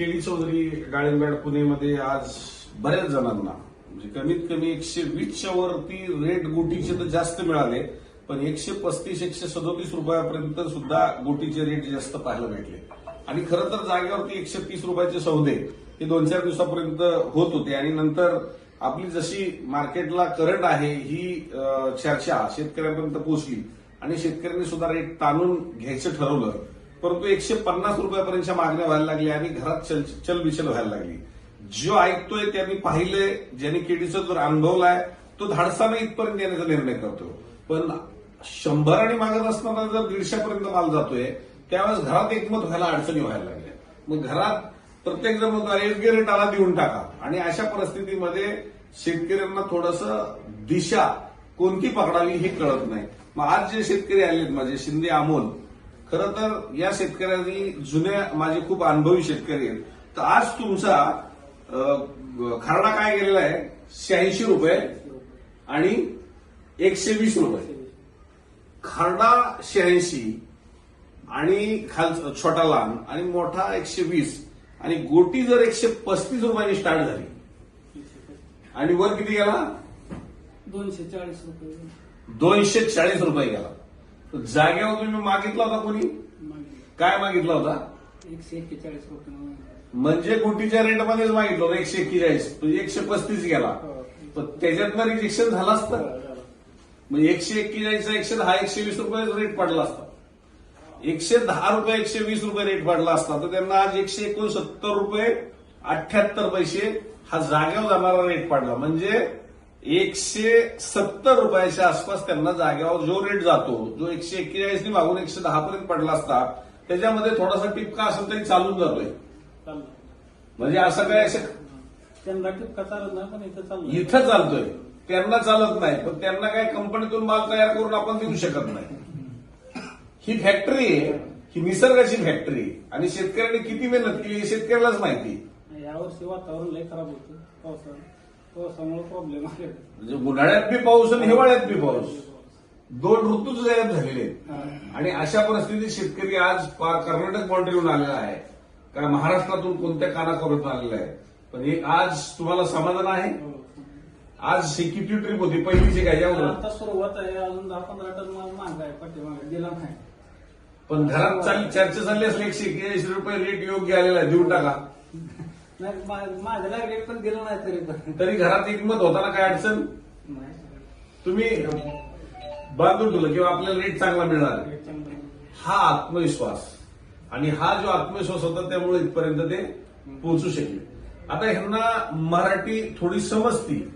KD Chaudhari डाळिंबाड पुणेमध्ये आज बऱ्याच जणांना. म्हणजे कमीत कमी एकशे वीसच्या वरती रेट गोटीचे तर जास्त मिळाले पण एकशे पस्तीस एकशे सदोतीस रुपयापर्यंत सुद्धा गोटीचे रेट जास्त पाहायला भेटले. आणि खरं तर जागेवरती एकशे तीस रुपयाचे सौदे हे दोन चार दिवसापर्यंत होत होते. आणि नंतर आपली जशी मार्केटला करंट आहे ही चर्चा शेतकऱ्यांपर्यंत पोहोचली. आणि शेतकऱ्यांनी सुद्धा रेट ताणून घ्यायचं ठरवलं. परंतु एकशे पन्नास रुपयापर्यंतच्या मागण्या व्हायला लागल्या आणि घरात चल चलबिचल व्हायला लागली. जो ऐकतोय त्यांनी पाहिले ज्यांनी केडीचा जो अनुभवलाय तो धाडसाने इथपर्यंत येण्याचा निर्णय करतो. पण शंभर आणि मागत असताना जर दीडशेपर्यंत माल जातोय त्यावेळेस घरात एकमत व्हायला अडचणी व्हायला लागल्या. मग घरात प्रत्येक जण म्हणतो योग्य रेटाला देऊन टाका. आणि अशा परिस्थितीमध्ये शेतकऱ्यांना थोडस दिशा कोणती पकडावी हे कळत नाही. मग आज जे शेतकरी आलेत माझे शिंदे अमोल खरं तर या शेतकऱ्यांनी जुन्या माझे खूप अनुभवी शेतकरी आहेत. तर आज तुमचा खरडा काय गेलेला आहे? शहाऐंशी रुपये आणि एकशे वीस रुपये. खरडा शहाऐंशी आणि खाल छोटा लहान आणि मोठा एकशे वीस आणि गोटी जर एकशे पस्तीस रुपयांनी स्टार्ट झाली. आणि वर किती गेला? दोनशे चाळीस रुपये. दोनशे चाळीस रुपये गेला. जागेवर तुम्ही मागितला होता कोणी? मागे काय मागितला होता? एकशे एक्केचाळीस रुपये मागे. म्हणजे गुंटीच्या रेटमध्येच मागितलं होतं एकशे एक्केचाळीस. एकशे पस्तीस गेला. हो. पण त्याच्यातनं रिजेक्शन झालं असतं. झालं. म्हणजे एकशे एक्केचाळीसचा एकशे दहा एकशे वीस रुपये रेट पडला असता. एकशे दहा रुपये एकशे वीस रुपये रेट पडला असता. तर त्यांना आज एकशे एकोणसत्तर रुपये अठ्याहत्तर पैसे हा जागेवर जाणारा रेट पडला. म्हणजे एकशे सत्तर रुपयाच्या आसपास त्यांना जागेवर जो रेट जातो जो एकशे एक्केचाळीसनी मागून एकशे दहा पर्यंत पडला असता त्याच्यामध्ये थोडासा टिपका असेल तरी चालून जातोय. म्हणजे असं काय असं त्यांना टिपका चालत नाही पण इथं इथं चालतोय. त्यांना चालत नाही. पण त्यांना काय कंपनीतून माल तयार करून आपण देऊ शकत नाही. ही फॅक्टरी आहे. ही निसर्गाची फॅक्टरी आहे. आणि शेतकऱ्यांनी किती मेहनत केली हे शेतकऱ्यालाच माहिती यावर्षी वातावरण लय खराब होतं पावसाळ्यात प्रॉब्लेम आले म्हणजे उन्हाळ्यात बी पाऊस आणि हिवाळ्यात बी पाऊस. दोन ऋतूच गायब झालेले आहेत. आणि अशा परिस्थितीत शेतकरी आज पार कर्नाटक बाउंड्रीहून आलेला आहे. काय महाराष्ट्रातून कोणत्या कानाकोऱ्यातून आलेला आहे. पण हे आज तुम्हाला समाधान आहे? हो. आज किती ट्रिप होती पहिलीची काय यावर. आता सुरुवात आहे. अजून दहा पंधरा टन माल माग आहे पाठीमागे. दिला नाही. पण घरात चालली चर्चा चालली असेल एकशे एक्क्याऐंशी रुपये रेट योग्य आलेला आहे. देऊन टाका. नाही मा- पण दिलं नाही तरी पण. तरी घरात एकमत होताना काय अडचण. तुम्ही बांधून ठेवलं किंवा आपल्याला रेट चांगला मिळणार. हा आत्मविश्वास. आणि हा जो आत्मविश्वास होता त्यामुळे इथपर्यंत ते पोहोचू शकले. आता ह्यांना मराठी थोडी समजती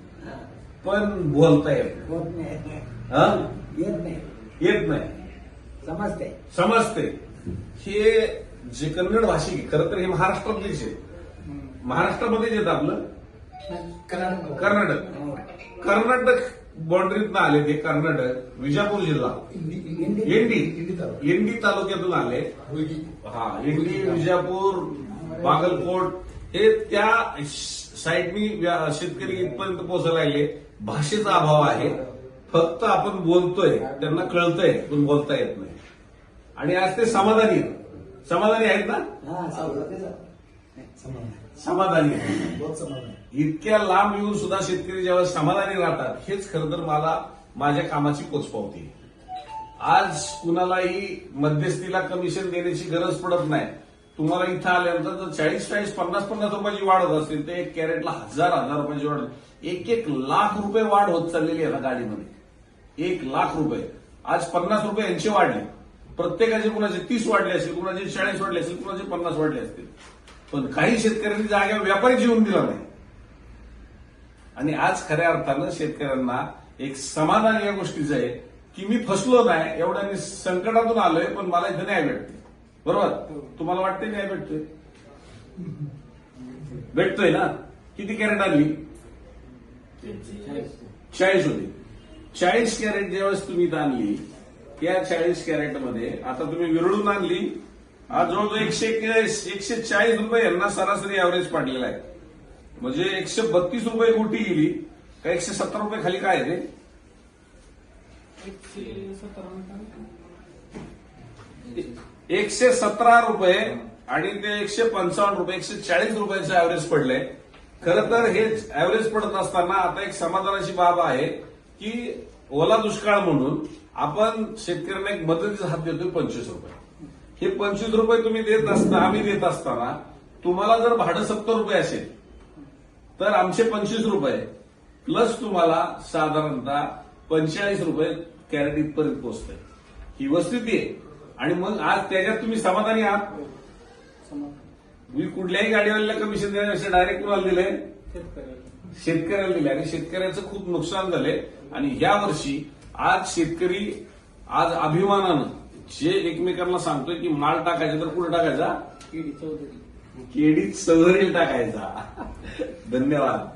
पण बोलता येत नाही. होत नाही. हा? येत नाही. येत नाही. समजते. समजते. हे जे कन्नड भाषिक आहे, खरं तर हे महाराष्ट्रातलेच आहे. हम्म. महाराष्ट्रामध्येच येतं आपलं कर्नाटक. कर्नाटक. कर्नाटक बाउंड्रीतनं आले ते कर्नाटक विजापूर जिल्हा. इंडी इंडी तालुक्यातून आले. हा इंडी विजापूर बागलकोट हे त्या साईडनी शेतकरी इथपर्यंत पोहोचायला लागले. भाषेचा अभाव आहे. फक्त आपण बोलतोय त्यांना कळतंय पण बोलता येत नाही. आणि आज ते समाधानी. समाधानी आहेत ना? हा समाधान. समाधानी. बहुत समाधान इतक्या लांब येऊन सुद्धा शेतकरी जेव्हा समाधानी राहतात हेच खरं तर मला माझ्या कामाची पोचपावती. आज कुणालाही मध्यस्थीला कमिशन देण्याची गरज पडत नाही. तुम्हाला इथं आल्यानंतर जर चाळीस चाळीस पन्नास पन्नास रुपयाची वाढ होत असेल तर एक कॅरेटला हजार हजार रुपयाची वाढ एक एक लाख रुपये वाढ होत चाललेली आहे ना गाडीमध्ये. एक लाख रुपये. आज पन्नास रुपये यांचे वाढले. प्रत्येकाचे कुणाचे तीस वाढले असतील कुणाचे चाळीस वाढले असतील कुणाचे पन्नास वाढले असतील. पण काही शेतकऱ्यांनी जागेवर व्यापारी जीवन दिला नाही. आणि आज खऱ्या अर्थानं शेतकऱ्यांना एक समाधान या गोष्टीचं आहे की मी फसलो नाही एवढ्या मी संकटातून आलोय पण मला इथं न्याय भेटते बरोबर? तुम्हाला वाटते न्याय भेटतोय? भेटतोय ना? किती कॅरेट आणली? चाळीस होती. चाळीस कॅरेट ज्यावेळेस तुम्ही इथं आणली त्या चाळीस कॅरेटमध्ये आता तुम्ही विरळून आणली आज जवळजवळ एकशे एकशे चाळीस रुपये यांना सरासरी ऍव्हरेज पाडलेला आहे. म्हणजे एकशे बत्तीस रुपये गोटी गेली का एकशे सत्तर रुपये खाली काय आहे ते? एकशे सतरा रुपये आणि ते एकशे पंचावन्न रुपये एकशे चाळीस रुपयाचं ऍव्हरेज पडलंय खरं तर हे ऍव्हरेज पडत असताना आता एक समाधानाची बाब आहे की ओला दुष्काळ म्हणून आपण शेतकऱ्यांना एक मदतीचा हात देतोय पंचवीस रुपये. हे पंचवीस रुपये तुम्ही देत असता आम्ही देत असताना तुम्हाला जर भाडं सत्तर रुपये असेल तर आमचे पंचवीस रुपये प्लस तुम्हाला साधारणतः पंचेचाळीस रुपये कॅरेट इथपर्यंत पोहोचतंय ही वस्तुती आहे. आणि मग आज त्याच्यात तुम्ही समाधानी आहात? मी कुठल्याही गाडीवाल्याला कमिशन देण्यापेक्षा डायरेक्ट कुणाला दिलंय? शेतकऱ्याला शेतकऱ्याला दिले आणि शेतकऱ्याचं खूप नुकसान झालंय. आणि या वर्षी आज शेतकरी आज अभिमानानं जे एकमेकांना सांगतोय की माल टाकायचा तर कुठं टाकायचा? केडी चौधरी. केडीत सवरेल टाकायचा. धन्यवाद.